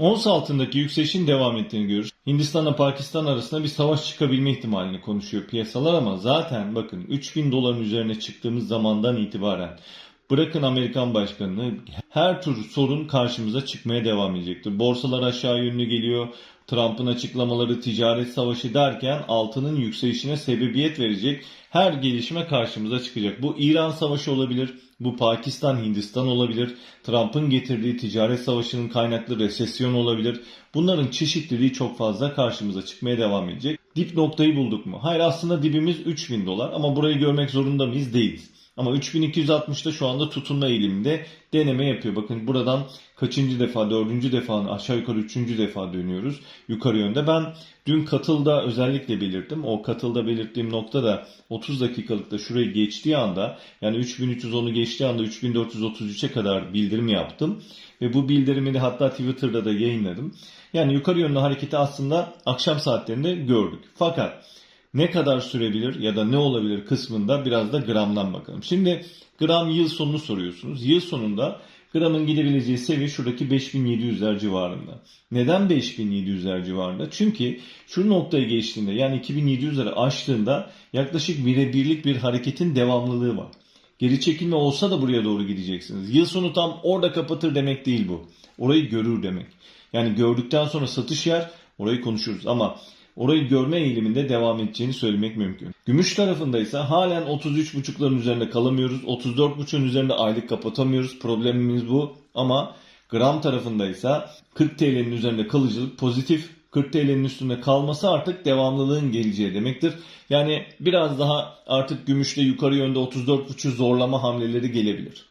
Ons altındaki yükselişin devam ettiğini görüyoruz. Hindistan'la Pakistan arasında bir savaş çıkabilme ihtimalini konuşuyor piyasalar ama zaten bakın 3000 doların üzerine çıktığımız zamandan itibaren bırakın Amerikan başkanını her tür sorun karşımıza çıkmaya devam edecektir. Borsalar aşağı yönlü geliyor. Trump'ın açıklamaları ticaret savaşı derken altının yükselişine sebebiyet verecek her gelişme karşımıza çıkacak. Bu İran savaşı olabilir. Bu Pakistan, Hindistan olabilir. Trump'ın getirdiği ticaret savaşının kaynaklı resesyon olabilir. Bunların çeşitliliği çok fazla karşımıza çıkmaya devam edecek. Dip noktayı bulduk mu? Hayır aslında dibimiz 3000 dolar ama burayı görmek zorunda mıyız? Değiliz. Ama 3260'da şu anda tutunma eğiliminde deneme yapıyor. Bakın buradan kaçıncı defa, dördüncü defa, aşağı yukarı üçüncü defa dönüyoruz yukarı yönde. Ben dün katılda özellikle belirttim. O katılda belirttiğim nokta da 30 dakikalıkta şurayı geçtiği anda yani 3310'u geçtiği anda 3433'e kadar bildirim yaptım. Ve bu bildirimi de hatta Twitter'da da yayınladım. Yani yukarı yönlü hareketi aslında akşam saatlerinde gördük. Fakat ne kadar sürebilir ya da ne olabilir kısmında biraz da gramdan bakalım. Şimdi gram yıl sonunu soruyorsunuz. Yıl sonunda gramın gidebileceği seviye şuradaki 5700'ler civarında. Neden 5700'ler civarında? Çünkü şu noktayı geçtiğinde yani 2700'leri aştığında yaklaşık birebirlik bir hareketin devamlılığı var. Geri çekilme olsa da buraya doğru gideceksiniz. Yıl sonu tam orada kapatır demek değil bu. Orayı görür demek. Yani gördükten sonra satış yer orayı konuşuruz ama orayı görme eğiliminde devam edeceğini söylemek mümkün. Gümüş tarafında ise halen 33.5'ların üzerinde kalamıyoruz. 34.5'ün üzerinde aylık kapatamıyoruz. Problemimiz bu. Ama gram tarafında ise 40 TL'nin üzerinde kalıcılık pozitif. 40 TL'nin üstünde kalması artık devamlılığın geleceği demektir. Yani biraz daha artık gümüşte yukarı yönde 34.5 zorlama hamleleri gelebilir.